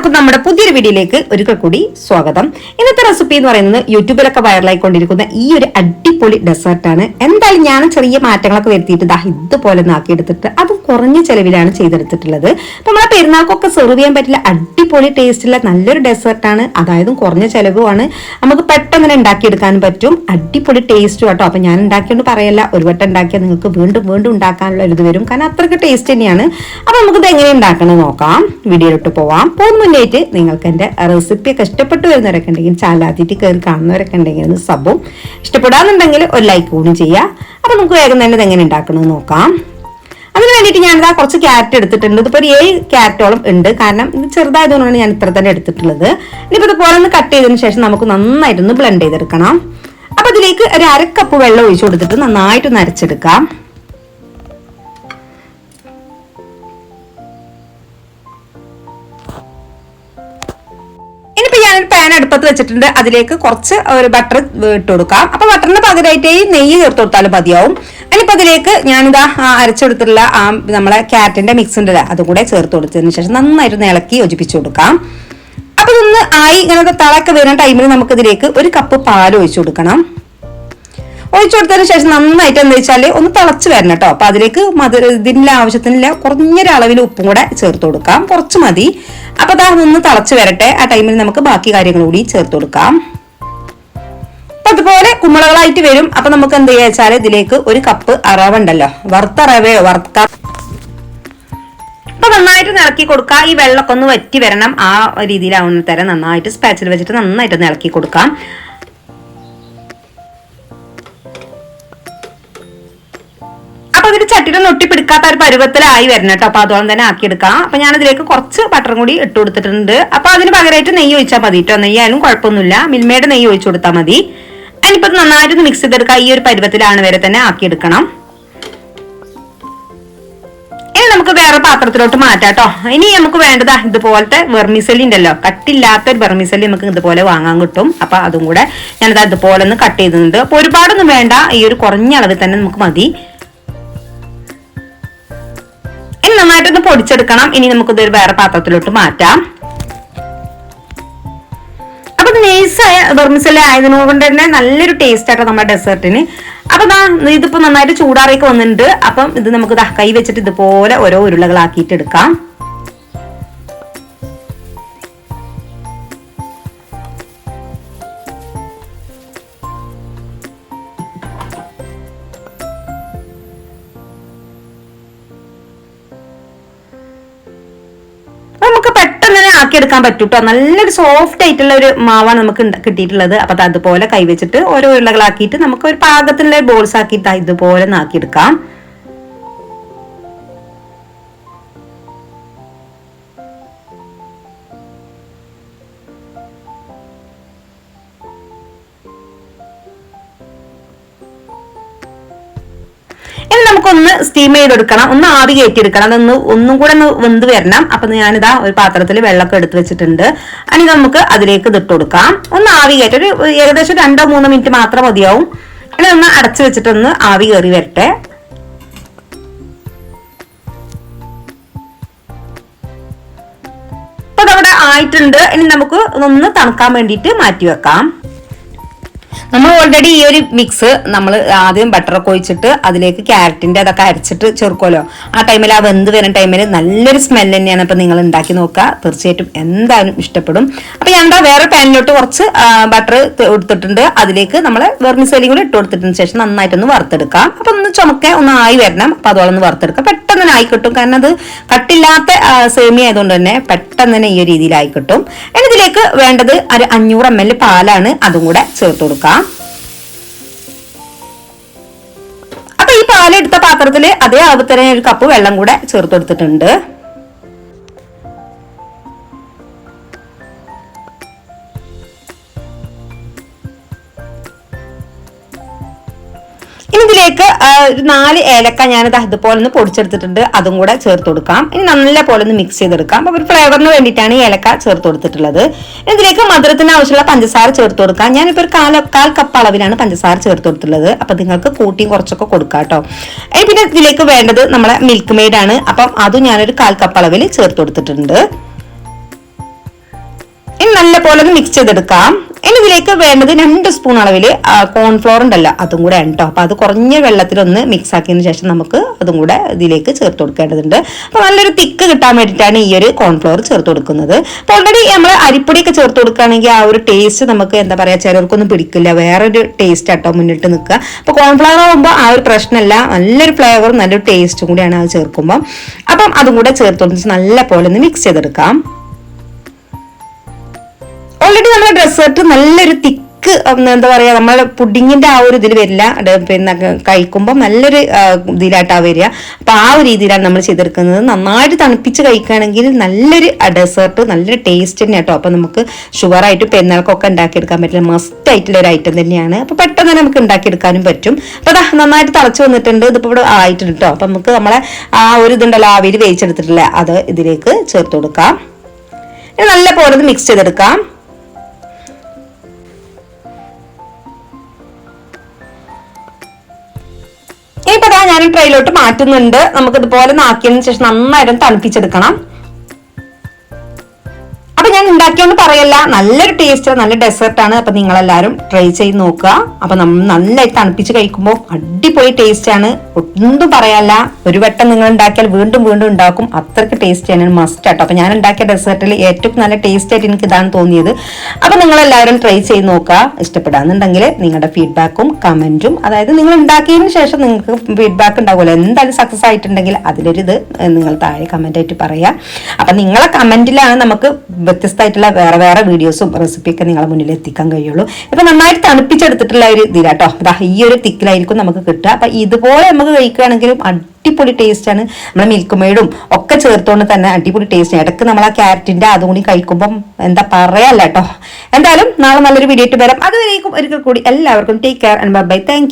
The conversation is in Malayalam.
എല്ലാവർക്കും നമ്മുടെ പുതിയൊരു വീഡിയോയിലേക്ക് ഒരിക്കൽ കൂടി സ്വാഗതം. ഇന്നത്തെ റെസിപ്പി എന്ന് പറയുന്നത് യൂട്യൂബിലൊക്കെ വൈറലായിക്കൊണ്ടിരിക്കുന്ന ഈ ഒരു അടിപൊളി ഡെസേർട്ടാണ് എന്തായാലും ഞാൻ ചെറിയ മാറ്റങ്ങളൊക്കെ വരുത്തിയിട്ട് ദാ ഇതുപോലെ ഒന്ന് ആക്കിയെടുത്തിട്ട് അതും കുറഞ്ഞ ചെലവിലാണ് ചെയ്തെടുത്തിട്ടുള്ളത്. നമ്മളെ പെരുന്നാൾക്കൊക്കെ സെർവ് ചെയ്യാൻ പറ്റില്ല അടിപൊളി ടേസ്റ്റുള്ള നല്ലൊരു ഡെസേർട്ടാണ് അതായത് കുറഞ്ഞ ചെലവുമാണ്. നമുക്ക് പെട്ടെന്ന് തന്നെ ഉണ്ടാക്കിയെടുക്കാൻ പറ്റും. അടിപൊളി ടേസ്റ്റും കേട്ടോ അപ്പൊ ഞാൻ ഉണ്ടാക്കിയോണ്ട് പറയല്ല. ഒരു വട്ടം ഉണ്ടാക്കിയാൽ നിങ്ങൾക്ക് വീണ്ടും വീണ്ടും ഉണ്ടാക്കാനുള്ള ഒരു ഇത് വരും. കാരണം അത്രയ്ക്ക് ടേസ്റ്റ് തന്നെയാണ്. അപ്പൊ നമുക്കിത് എങ്ങനെ ഉണ്ടാക്കണമെന്ന് നോക്കാം. വീഡിയോയിലോട്ട് പോവാം. പോകുന്ന മുന്നേറ്റ് നിങ്ങൾക്ക് എന്റെ റെസിപ്പി ഒക്കെ ഇഷ്ടപ്പെട്ടു വരുന്നവരൊക്കെ ഉണ്ടെങ്കിൽ ചാലാത്തിട്ട് കയറി കാണുന്നവരൊക്കെ ഉണ്ടെങ്കിൽ ഒന്ന് സബും ഇഷ്ടപ്പെടാന്നുണ്ടെങ്കിൽ ഒരു ലൈക്ക് കൂടി ചെയ്യാം അപ്പം നമുക്ക് വേഗം തന്നെ ഇത് എങ്ങനെ ഉണ്ടാക്കണമെന്ന് നോക്കാം. അതിന് വേണ്ടിയിട്ട് ഞാനിതാ കുറച്ച് ക്യാരറ്റ് എടുത്തിട്ടുണ്ട്. ഇതിപ്പോൾ ഒരു ഏഴ് ക്യാരറ്റോളം ഉണ്ട്. കാരണം ഇത് ചെറുതായതുകൊണ്ടാണ് ഞാൻ ഇത്ര തന്നെ എടുത്തിട്ടുള്ളത്. ഇനിയിപ്പോൾ ഇതുപോലെ ഒന്ന് കട്ട് ചെയ്തതിന് ശേഷം നമുക്ക് നന്നായിട്ടൊന്ന് ബ്ലെൻഡ് ചെയ്തെടുക്കണം. അപ്പോൾ ഇതിലേക്ക് ഒരു അരക്കപ്പ് കപ്പ് വെള്ളം ഒഴിച്ചു കൊടുത്തിട്ട് നന്നായിട്ടൊന്ന് അരച്ചെടുക്കാം. ഞാനൊരു പാൻ അടുപ്പത്ത് വെച്ചിട്ടുണ്ട്. അതിലേക്ക് കുറച്ച് ഒരു ബട്ടർ ഇട്ട് കൊടുക്കാം. അപ്പൊ ബട്ടറിന് പകരമായിട്ട് ഈ നെയ്യ് ചേർത്ത് കൊടുത്താലും മതിയാവും. അതിനിപ്പോ അതിലേക്ക് ഞാനിതാ അരച്ചെടുത്തിട്ടുള്ള ആ നമ്മളെ ക്യാരറ്റിന്റെ മിക്സ് ഉണ്ടല്ലോ അതും കൂടെ ചേർത്ത് കൊടുത്തതിന് ശേഷം നന്നായിട്ട് ഇളക്കി യോജിപ്പിച്ചു കൊടുക്കാം. അപ്പൊ ഇതൊന്ന് ആയി ഇങ്ങനത്തെ തളക്കെ വരുന്ന ടൈമിൽ നമുക്ക് ഇതിലേക്ക് ഒരു കപ്പ് പാൽ ഒഴിച്ചു കൊടുക്കണം. ഒഴിച്ചു കൊടുത്തതിന് ശേഷം നന്നായിട്ട് എന്താ വെച്ചാൽ ഒന്ന് തിളച്ച് വരണം കേട്ടോ അപ്പൊ അതിലേക്ക് മധുര ഇതിന്റെ ആവശ്യത്തിനില്ല കുറഞ്ഞൊരളവിൽ ഉപ്പും കൂടെ ചേർത്ത് കൊടുക്കാം. കുറച്ച് മതി. അപ്പൊ അതാ ഒന്ന് തിളച്ച് വരട്ടെ. ആ ടൈമിൽ നമുക്ക് ബാക്കി കാര്യങ്ങൾ കൂടി ചേർത്ത് കൊടുക്കാം. അതുപോലെ കുമ്പളകളായിട്ട് വരും. അപ്പൊ നമുക്ക് എന്ത് ചെയ്യാ വെച്ചാൽ ഇതിലേക്ക് ഒരു കപ്പ് അറവ ഉണ്ടല്ലോ. വറുത്ത റവയോ വറുത്ത അപ്പൊ നന്നായിട്ട് ഇളക്കി കൊടുക്കുക ഈ വെള്ളമൊക്കെ ഒന്ന് വറ്റി വരണം. ആ രീതിയിലാവുന്ന തരം നന്നായിട്ട് സ്പാച്ചിൽ വെച്ചിട്ട് നന്നായിട്ട് ഒന്ന് ഇളക്കി കൊടുക്കാം. അപ്പൊ ഇതിൽ ചട്ടിയിലൊന്നും ഒട്ടിപ്പിടിക്കാത്ത ഒരു പരുവത്തിലായി വരണം കേട്ടോ. അപ്പൊ അതോളം തന്നെ ആക്കിയെടുക്കാം. അപ്പൊ ഞാൻ ഇതിലേക്ക് കുറച്ച് ബട്ടറും കൂടി ഇട്ട് കൊടുത്തിട്ടുണ്ട്. അപ്പൊ അതിന് പകരമായിട്ട് നെയ്യ് ഒഴിച്ചാൽ മതി കേട്ടോ. നെയ്യായാലും കുഴപ്പമൊന്നുമില്ല. മിൽമയുടെ നെയ്യ് ഒഴിച്ചു കൊടുത്താൽ മതി. അതിനിപ്പോ ഇത് നന്നായിട്ട് മിക്സ് ചെയ്തെടുക്കാം. ഈ ഒരു പരുവത്തിലാണ് വരെ തന്നെ ആക്കിയെടുക്കണം. ഇനി നമുക്ക് വേറെ പാത്രത്തിലോട്ട് മാറ്റാം കേട്ടോ. ഇനി നമുക്ക് വേണ്ടതാ ഇതുപോലത്തെ വെർമിസലി ഉണ്ടല്ലോ. കട്ടില്ലാത്ത ഒരു വെർമിസലി നമുക്ക് ഇതുപോലെ വാങ്ങാൻ കിട്ടും. അപ്പൊ അതും കൂടെ ഞാനത് അതുപോലെ ഒന്ന് കട്ട് ചെയ്തിട്ടുണ്ട്. അപ്പൊ ഒരുപാടൊന്നും വേണ്ട. ഈ ഒരു കുറഞ്ഞ അളവിൽ തന്നെ നമുക്ക് മതി. നന്നായിട്ടൊന്ന് പൊടിച്ചെടുക്കണം. ഇനി നമുക്കിത് ഒരു വേറെ പാത്രത്തിലോട്ട് മാറ്റാം. അപ്പൊ നൈസായ വെർമിസല ആയതിനുകൊണ്ട് തന്നെ നല്ലൊരു ടേസ്റ്റ് ആട്ടോ നമ്മുടെ ഡെസേർട്ടിന് അപ്പൊ ദാ ഇതിപ്പോ നന്നായിട്ട് ചൂടാറേക്ക് വന്നിട്ടുണ്ട്. അപ്പം ഇത് നമുക്ക് കൈ വെച്ചിട്ട് ഇതുപോലെ ഓരോ ഉരുളകളാക്കിയിട്ട് എടുക്കാം. നമുക്ക് പെട്ടെന്ന് തന്നെ ആക്കിയെടുക്കാൻ പറ്റും കേട്ടോ നല്ലൊരു സോഫ്റ്റ് ആയിട്ടുള്ള ഒരു മാവാണ് നമുക്ക് കിട്ടിയിട്ടുള്ളത്. അപ്പൊ അത് അതുപോലെ കൈവച്ചിട്ട് ഓരോ ഉരുളകളാക്കിയിട്ട് നമുക്ക് ഒരു പാകത്തിനുള്ള ബോൾസ് ആക്കിയിട്ട് ഇതുപോലെ ഒന്ന് ഇനി നമുക്കൊന്ന് സ്റ്റീം ചെയ്തെടുക്കണം. ഒന്ന് ആവി കയറ്റിയെടുക്കണം. അതൊന്ന് ഒന്നും കൂടെ ഒന്ന് വെന്ത് വരണം. അപ്പൊ ഞാനിതാ ഒരു പാത്രത്തിൽ വെള്ളമൊക്കെ എടുത്തു വെച്ചിട്ടുണ്ട്. ഇനി നമുക്ക് അതിലേക്ക് ഇതിട്ട് കൊടുക്കാം. ഒന്ന് ആവി കയറ്റി ഒരു ഏകദേശം രണ്ടോ മൂന്നോ മിനിറ്റ് മാത്രം മതിയാവും. ഇനി ഒന്ന് അടച്ചു വെച്ചിട്ടൊന്ന് ആവി കയറി വരട്ടെ. ഇപ്പൊ നമ്മുടെ ആയിട്ടുണ്ട്. ഇനി നമുക്ക് ഒന്ന് തണുക്കാൻ വേണ്ടിയിട്ട് മാറ്റി വെക്കാം. നമ്മൾ ഓൾറെഡി ഈ ഒരു മിക്സ് നമ്മൾ ആദ്യം ബട്ടറൊക്കെ ഒഴിച്ചിട്ട് അതിലേക്ക് ക്യാരറ്റിന്റെ അതൊക്കെ അരച്ചിട്ട് ചേർക്കുമല്ലോ ആ ടൈമിൽ ആ വെന്ത് വരുന്ന ടൈമിൽ നല്ലൊരു സ്മെൽ തന്നെയാണ് ഇപ്പൊ നിങ്ങൾ ഉണ്ടാക്കി നോക്കുക. തീർച്ചയായിട്ടും എന്തായാലും ഇഷ്ടപ്പെടും. അപ്പൊ ഞാൻ എന്താ വേറെ പാനിലോട്ട് കുറച്ച് ബട്ടർ എടുത്തിട്ടുണ്ട്. അതിലേക്ക് നമ്മൾ വെർമിസേലിയും കൂടെ ഇട്ട് കൊടുത്തിട്ടതിന് ശേഷം നന്നായിട്ടൊന്ന് വറുത്തെടുക്കാം. അപ്പൊ ഒന്ന് ചുമക്ക ഒന്ന് ആയി വരണം. അപ്പൊ അതോളം ഒന്ന് വറുത്തെടുക്കാം. പെട്ടെന്ന് തന്നെ ആയി കിട്ടും. കാരണം അത് കട്ടില്ലാത്ത സേമി സേമിയ ആയതുകൊണ്ട് തന്നെ പെട്ടെന്ന് തന്നെ ഈ രീതിയിലായി കിട്ടും. ഇതിലേക്ക് വേണ്ടത് ഒരു അഞ്ഞൂറ് എം എൽ പാലാണ് അതും കൂടെ ചേർത്ത് അപ്പൊ ഈ പാലെടുത്ത പാത്രത്തിൽ അതേ അളവ് തന്നെ ഒരു കപ്പ് വെള്ളം കൂടെ ചേർത്ത് കൊടുത്തിട്ടുണ്ട് ഒരു നാല് ഏലക്ക ഞാനത് അതുപോലെ ഒന്ന് പൊടിച്ചെടുത്തിട്ടുണ്ട്. അതും കൂടെ ചേർത്ത് കൊടുക്കാം. ഇനി നല്ല പോലെ ഒന്ന് മിക്സ് ചെയ്തെടുക്കാം. അപ്പൊ ഒരു ഫ്ലേവറിന് വേണ്ടിയിട്ടാണ് ഈ ഏലക്ക ചേർത്ത് കൊടുത്തിട്ടുള്ളത്. ഇതിലേക്ക് മധുരത്തിന് ആവശ്യമുള്ള പഞ്ചസാര ചേർത്ത് കൊടുക്കാം. ഞാനിപ്പോൾ ഒരു കാൽ കാൽ കപ്പ് അളവിലാണ് പഞ്ചസാര ചേർത്ത് കൊടുത്തിട്ടുള്ളത്. അപ്പൊ നിങ്ങൾക്ക് കൂട്ടിയും കുറച്ചൊക്കെ കൊടുക്കാം കേട്ടോ. ഇനി പിന്നെ ഇതിലേക്ക് വേണ്ടത് നമ്മളെ മിൽക്ക് മെയ്ഡ് ആണ്. അപ്പം അതും ഞാനൊരു കാൽ കപ്പ് അളവിൽ ചേർത്ത് കൊടുത്തിട്ടുണ്ട്. ഇനി നല്ല പോലെ ഒന്ന് മിക്സ് ചെയ്തെടുക്കാം. ഇനി ഇതിലേക്ക് വേണ്ടത് രണ്ട് സ്പൂൺ അളവിൽ കോൺഫ്ലോർ ഉണ്ടല്ലോ അതും കൂടെ ഉണ്ടോ അപ്പോൾ അത് കുറഞ്ഞ വെള്ളത്തിലൊന്ന് മിക്സ് ആക്കിയതിന് ശേഷം നമുക്ക് അതും കൂടെ ഇതിലേക്ക് ചേർത്ത് കൊടുക്കേണ്ടതുണ്ട്. അപ്പോൾ നല്ലൊരു തിക്ക് കിട്ടാൻ വേണ്ടിയിട്ടാണ് ഈ ഒരു കോൺഫ്ലോർ ചേർത്ത് കൊടുക്കുന്നത്. അപ്പോൾ ഓൾറെഡി നമ്മൾ അരിപ്പൊടിയൊക്കെ ചേർത്ത് കൊടുക്കുകയാണെങ്കിൽ ആ ഒരു ടേസ്റ്റ് നമുക്ക് എന്താ പറയുക ചിലർക്കൊന്നും പിടിക്കില്ല. വേറൊരു ടേസ്റ്റ് ആട്ടോ മുന്നിട്ട് നിൽക്കുക. അപ്പോൾ കോൺഫ്ലവർ ആകുമ്പോൾ ആ ഒരു പ്രശ്നമല്ല. നല്ലൊരു ഫ്ലേവറും നല്ലൊരു ടേസ്റ്റും കൂടിയാണ് അത് ചേർക്കുമ്പോൾ അപ്പം അതും കൂടെ ചേർത്ത് കൊടുത്ത് നല്ല പോലെ ഒന്ന് മിക്സ് ചെയ്തെടുക്കാം. ഓൾറെഡി നമ്മുടെ ഡെസേർട്ട് നല്ലൊരു തിക്ക് എന്താ പറയുക നമ്മളെ പുഡിങ്ങിന്റെ ആ ഒരു ഇതിൽ വരില്ല. പിന്നെ കഴിക്കുമ്പോൾ നല്ലൊരു ഇതിലായിട്ടാണ് ഇതിലായിട്ടാ വരിക. അപ്പൊ ആ ഒരു രീതിയിലാണ് നമ്മൾ ചെയ്തെടുക്കുന്നത്. നന്നായിട്ട് തണുപ്പിച്ച് കഴിക്കുകയാണെങ്കിൽ നല്ലൊരു ഡെസേർട്ട് നല്ലൊരു ടേസ്റ്റ് തന്നെ കേട്ടോ അപ്പൊ നമുക്ക് ഷുഗർ ആയിട്ട് പെരുന്നാൾക്കൊക്കെ ഉണ്ടാക്കിയെടുക്കാൻ പറ്റില്ല. മസ്റ്റ് ആയിട്ടുള്ള ഒരു ഐറ്റം തന്നെയാണ്. അപ്പൊ പെട്ടെന്ന് നമുക്ക് ഉണ്ടാക്കിയെടുക്കാനും പറ്റും. അപ്പൊ അതാ നന്നായിട്ട് തിളച്ച് വന്നിട്ടുണ്ട്. ഇതിപ്പോ ഇവിടെ ആയിട്ടുണ്ട് കേട്ടോ അപ്പൊ നമുക്ക് നമ്മളെ ആ ഒരു ഇതുണ്ടല്ലോ ആവിയിൽ വേവിച്ചെടുത്തിട്ടില്ല അത് ഇതിലേക്ക് ചേർത്ത് കൊടുക്കാം. നല്ല പോലെ മിക്സ് ചെയ്തെടുക്കാം. ഞാൻ മാറ്റുന്നുണ്ട്. നമുക്ക് ഇതുപോലെ നാക്കിയതിനു ശേഷം നന്നായിട്ട് തണുപ്പിച്ചെടുക്കണം. ഉണ്ടാക്കിയോണ്ട് പറയല്ല. നല്ലൊരു ടേസ്റ്റ് നല്ല ഡെസേർട്ട് ആണ്. അപ്പൊ നിങ്ങൾ എല്ലാവരും ട്രൈ ചെയ്ത് നോക്കുക. അപ്പൊ നമ്മൾ നന്നായി തണുപ്പിച്ച് കഴിക്കുമ്പോൾ അടിപൊളി ടേസ്റ്റ് ആണ്. ഒന്നും പറയാല്ല. ഒരു വട്ടം നിങ്ങൾ ഉണ്ടാക്കിയാൽ വീണ്ടും വീണ്ടും ഉണ്ടാക്കും. അത്രയ്ക്ക് ടേസ്റ്റ് ആണ്. മസ്റ്റ് ആട്ടോ. അപ്പൊ ഞാൻ ഉണ്ടാക്കിയ ഡെസേർട്ടിൽ ഏറ്റവും നല്ല ടേസ്റ്റ് ആയിട്ട് എനിക്ക് ഇതാണ് തോന്നിയത്. അപ്പൊ നിങ്ങൾ എല്ലാവരും ട്രൈ ചെയ്ത് നോക്കുക. ഇഷ്ടപ്പെടാന്നുണ്ടെങ്കിൽ നിങ്ങളുടെ ഫീഡ്ബാക്കും കമന്റും അതായത് നിങ്ങൾ ഉണ്ടാക്കിയതിന് ശേഷം നിങ്ങൾക്ക് ഫീഡ്ബാക്ക് ഉണ്ടാവുമല്ലോ. എന്തായാലും സക്സസ് ആയിട്ടുണ്ടെങ്കിൽ അതിലൊരു ഇത് നിങ്ങൾ താഴെ കമന്റ് ആയിട്ട് പറയാം. അപ്പൊ നിങ്ങളെ കമന്റിലാണ് നമുക്ക് വ്യത്യസ്തമായിട്ടുള്ള വേറെ വേറെ വീഡിയോസും റെസിപ്പിയൊക്കെ നിങ്ങളെ മുന്നിൽ എത്തിക്കാൻ കഴിയുള്ളൂ. ഇപ്പൊ നന്നായിട്ട് തണുപ്പിച്ചെടുത്തിട്ടുള്ള ഒരു ഇതിലാട്ടോ. അതാ ഈ ഒരു തിക്കിലായിരിക്കും നമുക്ക് കിട്ടുക. അപ്പൊ ഇതുപോലെ നമുക്ക് കഴിക്കുകയാണെങ്കിലും അടിപൊളി ടേസ്റ്റ് ആണ്. നമ്മൾ മിൽക്ക് മെയ്ഡും ഒക്കെ ചേർത്തുകൊണ്ട് തന്നെ അടിപൊളി ടേസ്റ്റ് ഇടയ്ക്ക് നമ്മൾ ആ ക്യാരറ്റിന്റെ അതും കൂടി കഴിക്കുമ്പം എന്താ പറയല്ല കേട്ടോ എന്തായാലും നാളെ നല്ലൊരു വീഡിയോ ആയിട്ട് വരാം. അതുവരേക്കും ഒരിക്കൽ കൂടി എല്ലാവർക്കും take care and bye thank